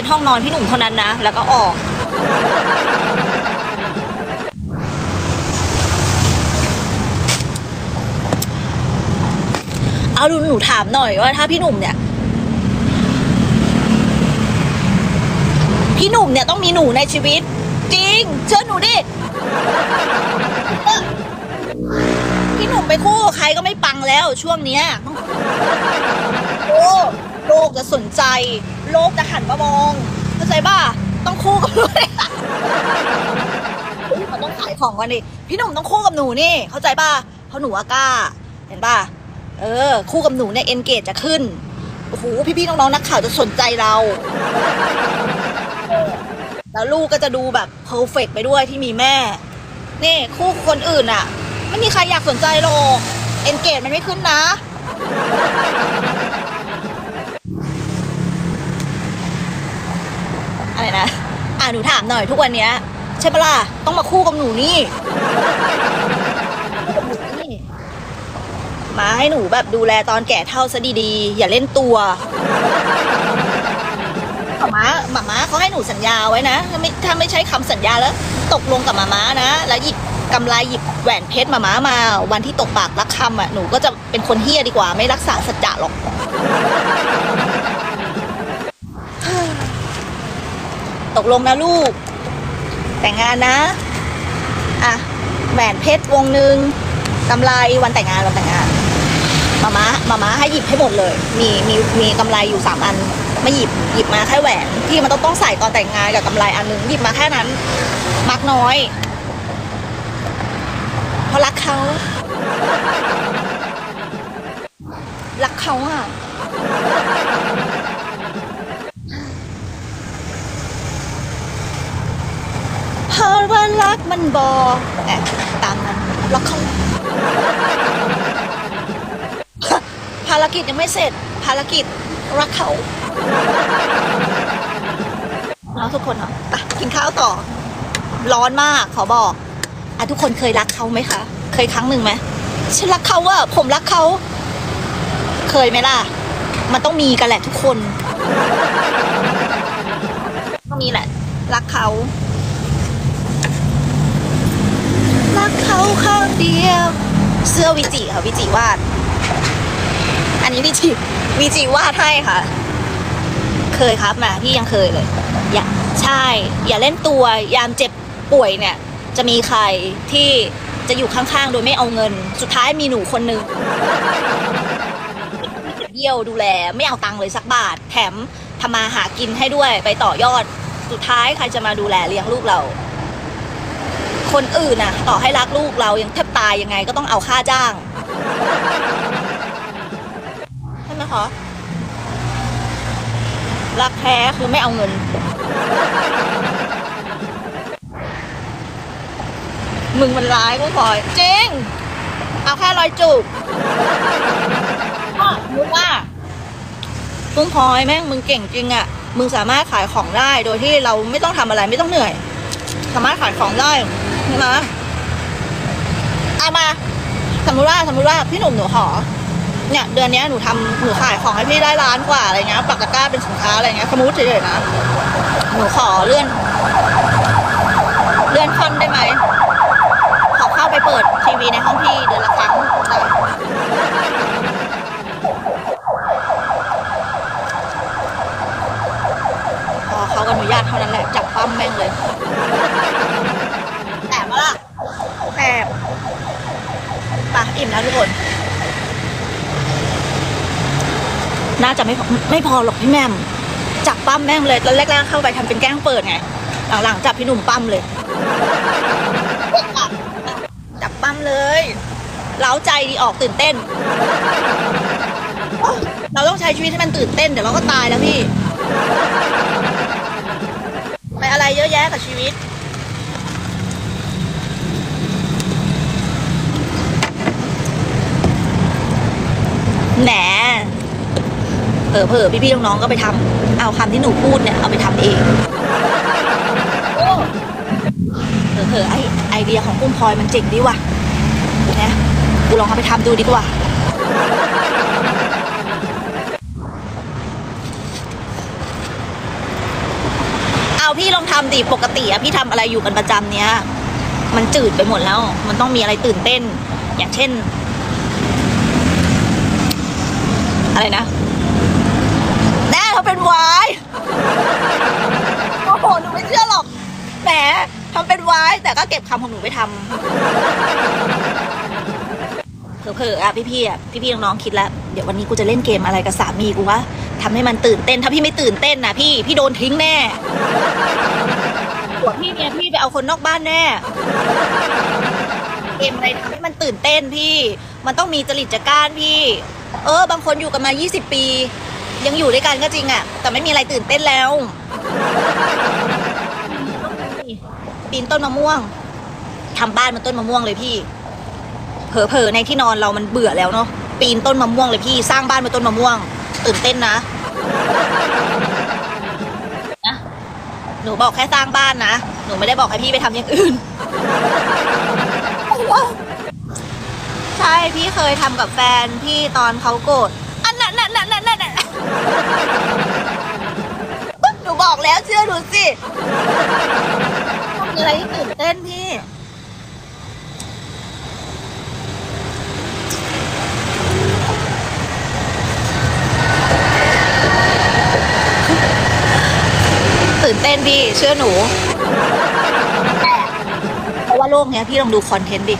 เป็นห้องนอนพี่หนุ่มเท่านั้นนะ แล้วก็ออกเอาดูหนูถามหน่อยว่าถ้าพี่หนุ่มเนี่ย พี่หนุ่มเนี่ยต้องมีหนูในชีวิต จริง เชื่อหนูดิ พี่หนุ่มไปคู่ใครก็ไม่ปังแล้วช่วงเนี้ยโอ้ โลกจะสนใจ โลกจะหันมามองเข้าใจป่ะต้องคู่กับด้วยมันต้องขายของก่อนดิพี่หนุ่มต้องคู่กับหนูนี่ เข้าใจป่ะเพราะหนูอากล้า เห็นป่ะเออ คู่กับหนูเนี่ยเอนเกจจะขึ้นโอ้โหพี่ๆน้องๆนักข่าวจะสนใจเราแล้วลูกก็จะดูแบบเพอร์เฟกไปด้วยที่มีแม่ นี่คู่คนอื่นอะ ไม่มีใครอยากสนใจหรอก เอนเกจมันไม่ขึ้นนะ ยนะ อ่าหนูถามหน่อยทุกวันเนี้ยใช่ปะล่ะต้องมาคู่กับหนูนี่มาให้หนูแบบดูแลตอนแก่เท่าซะดีๆ อย่าเล่นตัวหมาม้าหมาม้าเขาให้หนูสัญญาไว้นะถ้าไม่ถ้าไม่ใช่คำสัญญาแล้ว ตกลงกับหมาม้านะ แล้วหยิบกำไรหยิบแหวนเพชรหมาม้ามา วันที่ตกปากรักคำอะหนูก็จะเป็นคนเฮี้ยดีกว่า ไม่รักษาสัจจะหรอก ตกลงนะลูก แต่งงานนะ อะแหวนเพชรวงหนึ่งกำไรวันแต่งงานวันแต่งงานมาม้ามาม้าให้หยิบให้หมดเลย มีมีมีกำไรอยู่สามอันไม่หยิบหยิบมาแค่แหวนที่มันต้องต้องใส่ตอนแต่งงานกับกำไรอันหนึงหยิบมาแค่นั้น มักน้อย เพราะรักเขารักเขาอะ เพราะว่ารั กมันบอแอบตามนั้นรักเขาภารกิจยังไม่เสร็จ ภารกิจรักเขาเนาะทุกคนเนาะไปกินข้าวต่อ ร้อนมากขอบอกอะทุกคนเคยรักเขาไหมคะ เคยครั้งหนึ่งไหมฉันรักเขาอะผมรักเขา เคยไหมล่ะ มันต้องมีกันแหละทุกคน ต้องมีแหละ รักเขา รั กเขาข้างเดียว เสื้อวิจิค่ะวิจิวาด อันนี้วิจิวิจิวาดให้ค่ะ เคยครับมาพี่ยังเคยเลย อย่าใช่ อย่าเล่นตัวยามเจ็บป่วยเนี่ย จะมีใครที่จะอยู่ข้างๆ โดยไม่เอาเงิน สุดท้ายมีหนูคนหนึ่งเดี่ยวดูแลไม่เอาตังค์เลยสักบาท แถมทำมาหากินให้ด้วยไปต่อยอด สุดท้ายใครจะมาดูแลเลี้ยงลูกเรา คนอื่นน่ะ ต่อให้รักลูกเรายังแทบตายยังไงก็ต้องเอาค่าจ้างใช่ไหมคะรักแท้คือไม่เอาเงิน มึงมันร้ายกูพลอยจริง เอาแค่ร้อยจูบก็มึงว่ากุ้งพลอยแม่งมึงเก่งจริงอะ่ะ มึงสามารถขายของได้โดยที่เราไม่ต้องทำอะไรไม่ต้องเหนื่อย สามารถขายของได้ ใช่ไหมเอามา สมมติว่าสมมติว่าพี่หนุ่มหนูขอเนี่ยเดือนนี้หนูทำหนูขายของให้พี่ได้ล้านกว่าอะไรเงี้ยปักตะกร้าเป็นสินค้าอะไรเงี้ยสมมติเฉยๆนะหนูขอเลื่อน เลื่อนคอนได้ไหมขอเข้าไปเปิดทีวีในห้องพี่เดือนละครั้งได้พอเขาอนุญาตเท่านั้นแหละจับปั้มแม่งเลย แต่ว่าล่ะแต่ปะ อิ่มแล้วทุกคน น่าจะไม่ไม่พอหรอกพี่แม่มจับปั้มแม่งเลยตอนแรกๆเข้าไปทำเป็นแกล้งเปิดไงหลังๆจับพี่หนุ่มปั้มเลย จับปั้มเลยเล้าใจดีออกตื่นเต้น เราต้องใช้ชีวิตให้มันตื่นเต้นเดี๋ยวเราก็ตายแล้วพี่ไปอะไรเยอะแยะกับชีวิต แหนเผลอเผลอพี่ๆน้องๆก็ไปทำเอาคำที่หนูพูดเนี่ยเอาไปทำเองเผลอเผลอไอไอเดียของกุ้งพลอยมันเจ๋งดีว่ะนะกูลองเอาไปทำดูดีกว่า เอาพี่ลองทำดิปกติอะพี่ทำอะไรอยู่กันประจำเนี้ย มันจืดไปหมดแล้ว มันต้องมีอะไรตื่นเต้น อย่างเช่น อะไรนะแน่เขาเป็นวายโอ้โหหนูไม่เชื่อหรอกแหมทำเป็นวายแต่ก็เก็บคำของหนูไปทำเผลอๆอะพี่ๆอะพี่ๆน้องๆคิดแล้วเดี๋ยววันนี้กูจะเล่นเกมอะไรกับสามีกูวะทำให้มันตื่นเต้นถ้าพี่ไม่ตื่นเต้นนะพี่พี่โดนทิ้งแน่หัวพี่เนี่ยพี่ไปเอาคนนอกบ้านแน่เกมอะไรทำให้มันตื่นเต้นพี่ มันต้องมีจริตจักร้านพี่ เออ บางคนอยู่กันมา 20 ปี ยังอยู่ด้วยกันก็จริงอะแต่ไม่มีอะไรตื่นเต้นแล้ว ปีนต้นมะม่วงทำบ้านมันต้นมะม่วงเลยพี่ เผลอๆในที่นอนเรามันเบื่อแล้วเนาะปีนต้นมะม่วงเลยพี่ สร้างบ้านเป็นต้นมะม่วง ตื่นเต้นนะนะหนูบอกแค่สร้างบ้านนะ หนูไม่ได้บอกให้พี่ไปทำอย่างอื่น ใช่พี่เคยทำกับแฟนพี่ตอนเขาโกรธอันนั้นนั่นนั่นนั่นนั่นหนูบอกแล้วเชื่อหนูสิองมีอะไรที่ตื่นเต้นพี่ ตื่นเต้นพี่เชื่อหนู เพราะว่าโลกเนี้ยพี่ลองดูคอนเทนต์ดิ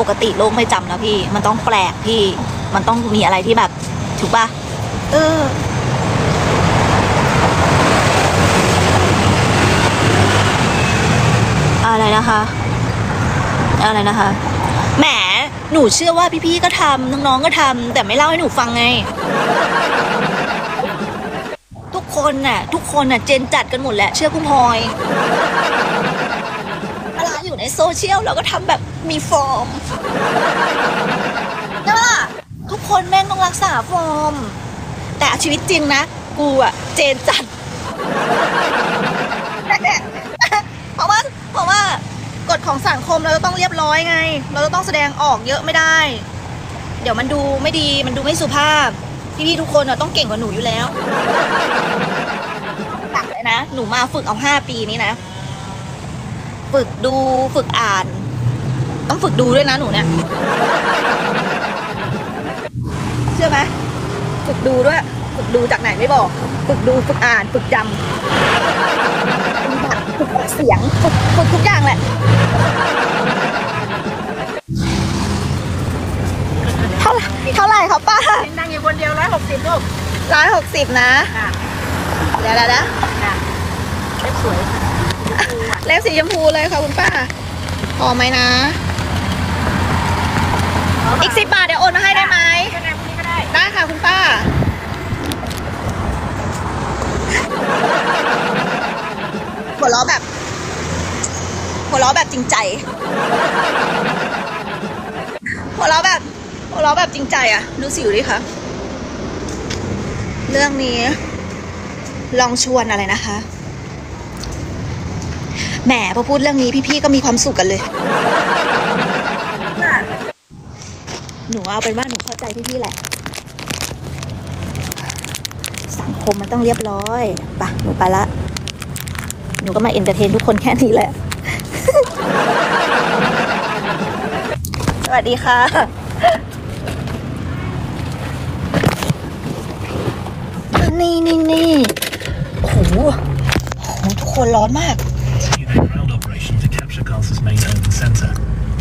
ปกติโลกไม่จำแล้วพี่ มันต้องแปลกพี่ มันต้องมีอะไรที่แบบถูกปะเออ อะไรนะคะ อะไรนะคะ แหม หนูเชื่อว่าพี่ๆก็ทำน้องๆก็ทำแต่ไม่เล่าให้หนูฟังไง ทุกคนน่ะ ทุกคนน่ะ เจนจัดกันหมดแหละ เชื่อคุณพลอย โซเชียลเราก็ทำแบบมีฟอร์มนะทุกคนแม่งต้องรักษาฟอร์ม แต่ชีวิตจริงนะ กูอะเจนจัดเพราะว่าเพราะว่ากฎของสังคมเราจะต้องเรียบร้อยไง เราจะต้องแสดงออกเยอะไม่ได้ เดี๋ยวมันดูไม่ดีมันดูไม่สุภาพ พี่ๆทุกคนอะต้องเก่งกว่าหนูอยู่แล้วตักเลยนะ หนูมาฝึกเอาห้าปีนี้นะ ฝึกดูฝึกอ่าน ต้องฝึกดูด้วยนะหนูเนี่ยเชื่อไหมฝึกดูด้วย ฝึกดูจากไหนไม่บอก ฝึกดูฝึกอ่านฝึกจำฝึกออกเสียงฝึกฝึกทุกอย่างแหละเท่าไหร่เท่าไหร่ครับป้านั่งอยู่คนเดียวร้อยหกสิบลูกร้อยหกสิบนะค่ะเดี๋ยวเดี๋ยวเดี๋ยวค่ะเล็บสวย เล็บสีชมพูเลยค่ะคุณป้าพอไหมนะ อีกสิบบาทเดี๋ยวโอนมาให้ได้ไหมก็ได้พรุ่งนี้ก็ได้ได้ค่ะคุณป้า หัวเราะแบบ หัวเราะแบบจริงใจ หัวเราะแบบ หัวเราะแบบจริงใจอะดูสิวดิคะเรื่องนี้ ลองชวนอะไรนะคะ แหมพอพูดเรื่องนี้พี่ๆก็มีความสุขกันเลย หนูเอาเป็นว่าหนูเข้าใจพี่ๆแหละ สังคมมันต้องเรียบร้อยปะหนูไปละ หนูก็มาเอนเตอร์เทนทุกคนแค่นี้แหละ สวัสดีค่ะนี่นี่นี่โอ้โหโอ้โหทุกคนร้อนมาก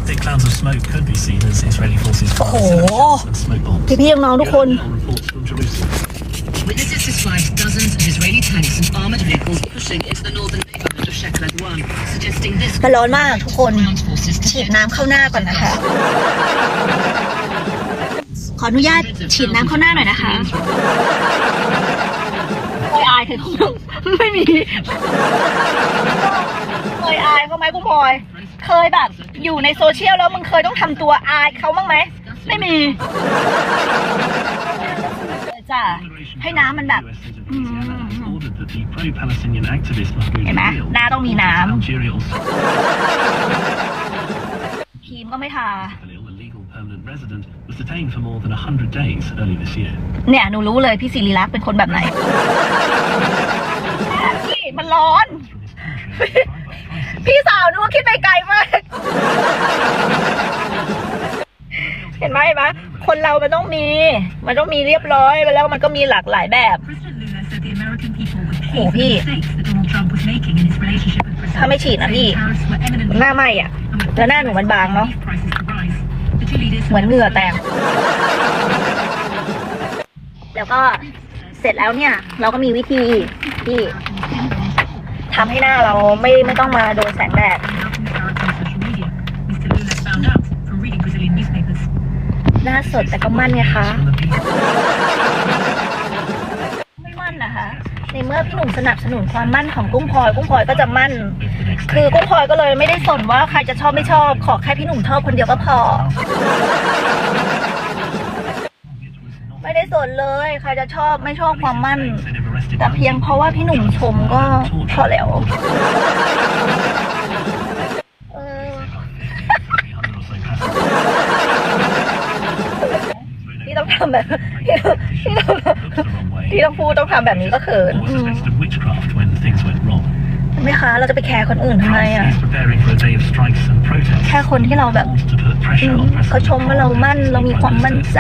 Thick clouds of smoke could be seen as Israeli forces fire Oh. shells and smoke bombs. พี่ๆน้องๆทุกคน Now reports from Jerusalem. Witnesses described dozens of Israeli tanks and armored vehicles pushing into the northern neighborhood of Sheikh Radwan, suggesting this มันร้อนมากทุกคน ground forces to ฉีดน้ำเข้าหน้าก่อนนะคะ ขออนุญาตฉีดน้ำเข้าหน้าหน่อยนะคะเคยอายเคยไม่มีเคยอายเขาไหมคุณพลอย เคยแบบ อยู่ในโซเชียลแล้วมึงเคยต้องทำตัวอายเขาบ้างไหม ไม่มีเลยจ้ะให้น้ำมันแบบ US Senator Louisiana has ordered that the pro-Palestinian activists must be เห็นไหม revealed หน้าต้องมีน้ Algeria also ำครีมก็ไม่ทา a legal permanent resident was detained for more than 100 days early this year. เนี่ยหนูรู้เลยพี่ศิริลักษณ์เป็นคนแบบไหนพี่มันร้อน พี่สาวนึกว่าคิดไปไกลมาก เห็นไหมปะคนเรามันต้องมี มันต้องมีเรียบร้อยแล้วมันก็มีหลากหลายแบบโอ้พี่ ถ้าไม่ฉีดนะพี่ หน้าไหมอะ แล้วหน้าหนูมันบางเนาะเหมือนเหงื่อแตกแล้วก็เสร็จแล้วเนี่ย เราก็มีวิธีที่ ทำให้หน้าเราไม่ไม่ต้องมาโดนแสงแดด announcing his character on social media. Mr. Lula found out from reading Brazilian newspapers. หน้าสดแต่ก็มั่นไงคะ From the people. ไม่มั่นนะคะ ในเมื่อพี่หนุ่มสนับสนุนความมั่นของกุ้งพลอย กุ้งพลอยก็จะมั่น Over the next คือ decade. กุ้งพลอยก็เลยไม่ได้สนว่าใครจะชอบไม่ชอบ ขอแค่พี่หนุ่มชอบคนเดียวก็พอ ไม่ได้สนเลย ใครจะชอบไม่ชอบความมั่น แต่เพียงเพราะว่าพี่หนุ่มชมก็พอแล้วเออพี่ต้องทำแบบพี่ต้องพี่ต้องพี่ต้องพูดต้องทำแบบนี้ก็เขิน Or อื was ม a of witchcraft when things went wrong. ใช่ไหมคะ เราจะไปแคร์คนอื่นทำไมอะ He's preparing for a day of strikes and protests. แค่คนที่เราแบบ เขาชมว่าเรามั่นเรามีความมั่นใจ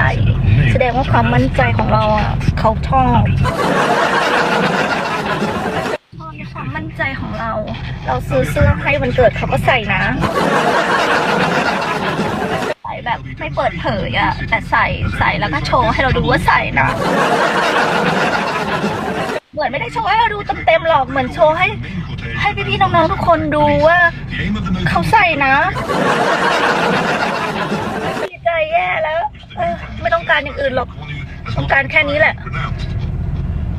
แสดงว่าความมั่นใจของเราอะเขาชอบชอบในความมั่นใจของเรา เราซื้อเสื้อให้วันเกิดเขาก็ใส่นะใส่แบบไม่เปิดเผยอะแต่ใส่ใส่แล้วก็โชว์ให้เราดูว่าใส่นะเหมือนไม่ได้โชว์ให้เราดูเต็มๆหรอกเหมือนโชว์ให้ให้พี่ๆน้องๆทุกคนดูว่าเขาใส่นะดีใจแย่แล้วเออไม่ต้องการอย่างอื่น หรอกต้องการแค่นี้แหละ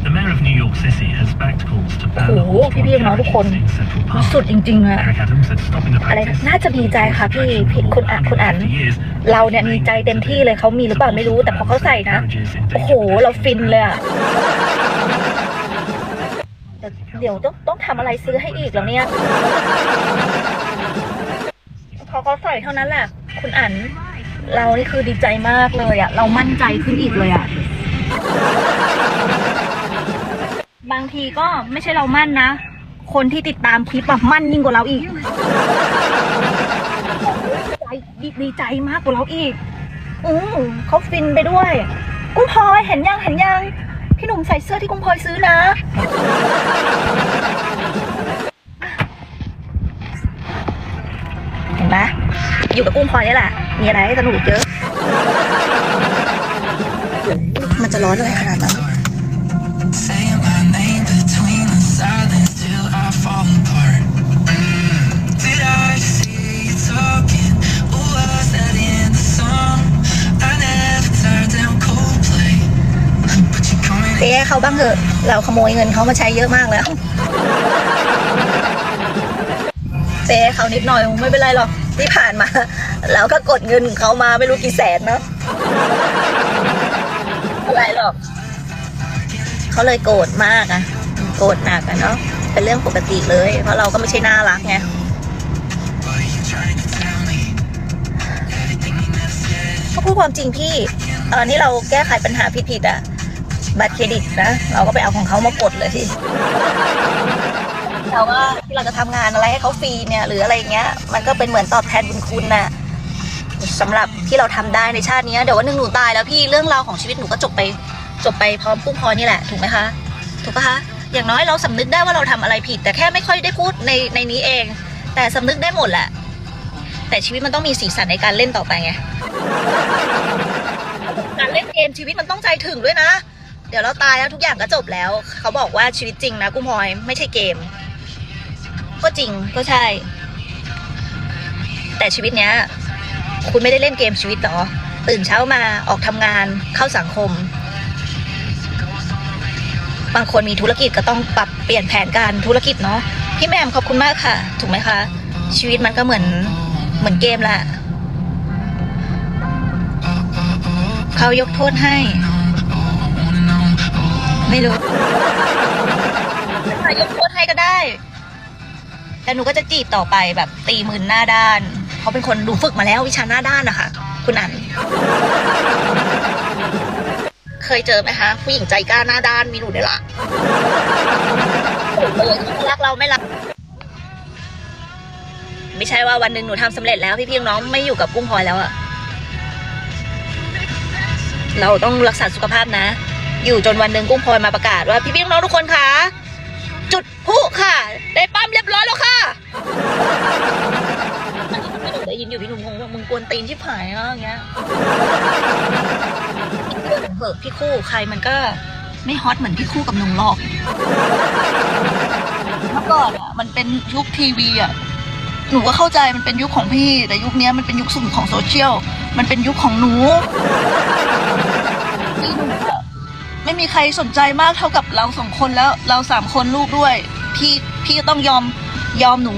The mayor of New York City has backed calls to ban โอ้โห the พี่ๆน้องๆทุกคน in Central Park. สุดจริงๆอะ Eric Adams said stopping the อะไร practice น่าจะดีใจค่ะพี่พี่คุณอะคุณอัน เราเนี่ยดีใจเต็มที่เลยเขามีหรือเปล่าไม่รู้ แต่พอเขาใส่นะ โอ้โห เราฟินเลยอะแต่เดี๋ยวต้องต้องทำอะไรซื้อให้อีกแล้วเนี่ย พอเขาใส่เท่านั้นแหละ คุณอัน เรานี่คือดีใจมากเลยอะเรามั่นใจขึ้นอีกเลยอะบางทีก็ไม่ใช่เรามั่นนะ คนที่ติดตามคลิปอะมั่นยิ่งกว่าเราอีกใจดีดีใจมากกว่าเราอีก อือเขาฟินไปด้วย กุ้งพลอยเห็นยังเห็นยัง พี่หนุ่มใส่เสื้อที่กุ้งพลอยซื้อนะ อยู่กับกุ้งพลอยนี่แหละ มีอะไรให้สนุกเยอะ มันจะร้อนอะไรขนาดนั้นเปแเขาบ้างเถอะ เราขโมยเงินเขามาใช้เยอะมากแล้วเซเขานิดหน่อยไม่เป็นไรหรอก ที่ผ่านมา เราก็กดเงินเขามาไม่รู้กี่แสนเนาะอะไรหรอกเขาเลยโกรธมากอะโกรธหนักอะเนาะเป็นเรื่องปกติเลย เพราะเราก็ไม่ใช่น่ารักไงเขาพูดความจริงพี่เออนี่เราแก้ไขปัญหาผิดๆอะบัตรเครดิตนะ เราก็ไปเอาของเขามากดเลยพี่ เราว่าที่เราจะทำงานอะไรให้เขาฟรีเนี่ยหรืออะไรเงี้ย มันก็เป็นเหมือนตอบแทนบุญคุณน่ะสำหรับที่เราทำได้ในชาตินี้เดี๋ยววันหนึ่งหนูตายแล้วพี่เรื่องราวของชีวิตหนูก็จบไปจบไปพร้อมกุ้งพอนี่แหละถูกไหมคะถูกปะคะอย่างน้อยเราสำนึกได้ว่าเราทำอะไรผิด แต่แค่ไม่ค่อยได้พูดในในนี้เอง แต่สำนึกได้หมดแหละ แต่ชีวิตมันต้องมีสีสันในการเล่นต่อไปไงการเล่นเกมชีวิตมันต้องใจถึงด้วยนะ เดี๋ยวเราตายแล้วทุกอย่างก็จบแล้ว เขาบอกว่าชีวิตจริงนะกุ้งพลอยไม่ใช่เกม ก็จริงก็ใช่ แต่ชีวิตเนี้ย คุณไม่ได้เล่นเกมชีวิตหรอ ตื่นเช้ามาออกทำงานเข้าสังคม บางคนมีธุรกิจก็ต้องปรับเปลี่ยนแผนการธุรกิจเนาะพี่แมมขอบคุณมากค่ะ ถูกไหมคะ ชีวิตมันก็เหมือนเหมือนเกมแหละเขายกโทษให้ ไม่รู้ยกโทษให้ก็ได้ แต่หนูก็จะจีบต่อไปแบบตีมือหน้าด้านเขาเป็นคนดูฝึกมาแล้ววิชาหน้าด้านนะคะคุณอันเคยเจอไหมคะผู้หญิงใจกล้าหน้าด้านมีหนูได้วยล่ะเลยเขารักเราไม่รักไม่ใช่ว่าวันหนึ่งหนูทำสำเร็จแล้วพี่พี่น้องไม่อยู่กับกุ้งพลอยแล้วอะเราต้องรักษาสุขภาพนะ อยู่จนวันหนึ่งกุ้งพลอยมาประกาศว่าพี่พี่น้องทุกคนคะ จุดพลุค่ะ ได้ปั๊มเรียบร้อยแล้วค่ะหนูได้ยินอยู่พี่หนุ่มงงว่ามึงกวนตีนชิบหายแล้วอย่างเงี้ยเบิกพี่คู่ใครมันก็ไม่ฮอตเหมือนพี่คู่กับหนุ่มหรอกเมื่อก่อนอะมันเป็นยุคทีวีอะหนูก็เข้าใจมันเป็นยุคของพี่ แต่ยุคนี้มันเป็นยุคสุ่มของโซเชียล มันเป็นยุคของหนูที่หนูอะ ไม่มีใครสนใจมากเท่ากับเราสองคนแล้วเราสามคนลูกด้วย พี่พี่ก็ต้องยอมยอมหนู